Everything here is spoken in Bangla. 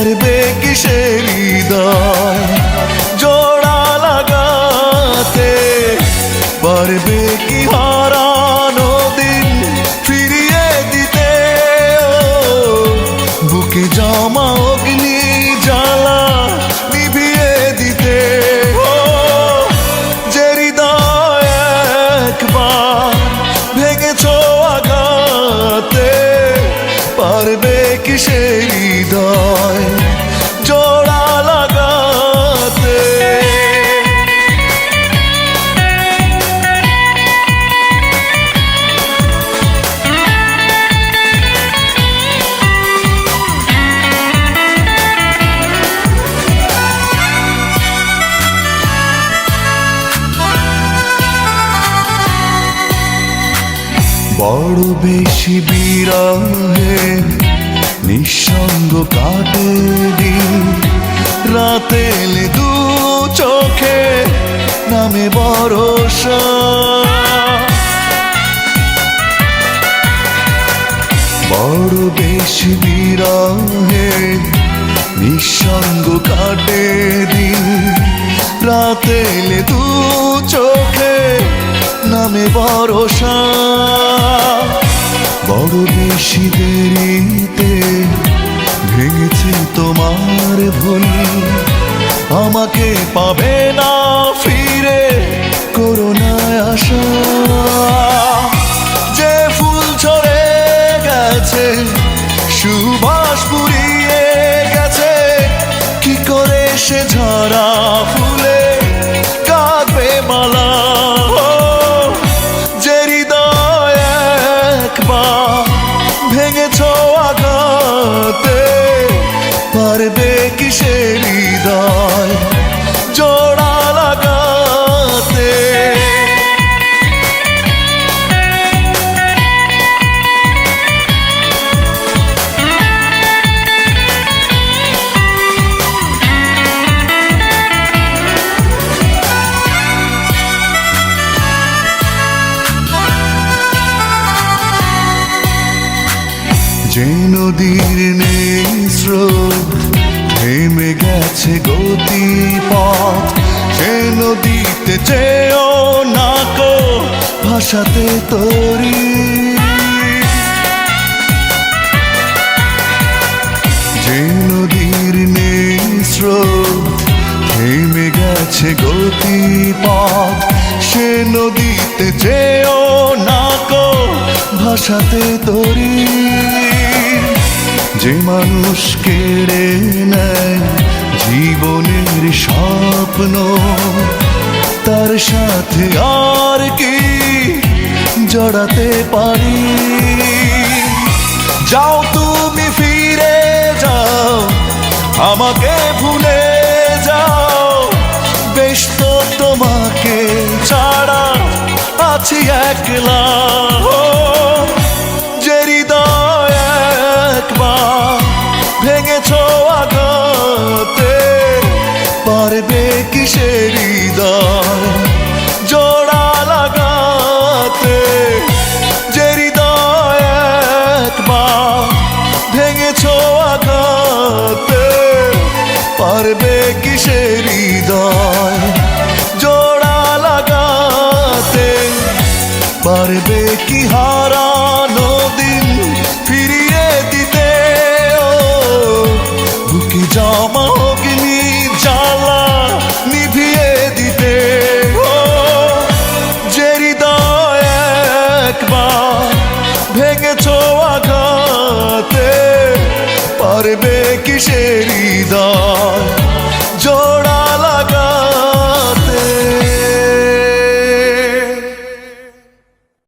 পারবে কিসের হৃদয় জোড়া লাগাতে। বড় বেশি বিরহে নিঃসঙ্গ কাটে দিন। রাতে দু চোখে নামে ভরসা। বড় বেশি বিরহে নিঃসঙ্গ কাটে দিন। রাতে দু চোখে নামে ভরসা। বড় বেশি ভুল আমাকে পাবে না ফিরে করোনায় আসা। যে ফুল ছড়ে গেছে, সুবাস পুড়িয়ে গেছে, কি করে সে ঝরা ফুলে কাঁদবে মালা? যে হৃদয় একবার ভেঙেছ আঘাতে, পারবে যে নদীর নেই স্রোত থেমে গেছে গতিপথ, সে নদীতে যেও না কো ভাষাতে তরি। যে নদীর নেই স্রোত থেমে গেছে গতিপথ, সে নদীতে যেও না কো ভাষাতে তরি। যে মানুষ কেড়ে নেয় জীবনের স্বপ্ন, তার সাথে আর কি জড়াতে পারি? যাও তুমি ফিরে যাও, আমাকে ভুলে যাও। বেশ তো তোমাকে ছাড়া আছি একলা। হারানো দিন ফিরিয়ে দিতে, ও বুকে জমা অগ্নি জ্বালা নিভিয়ে দিতে, ও যে হৃদয় একবার ভেঙেছ আঘাতে, পারবে কিসের হৃদয়?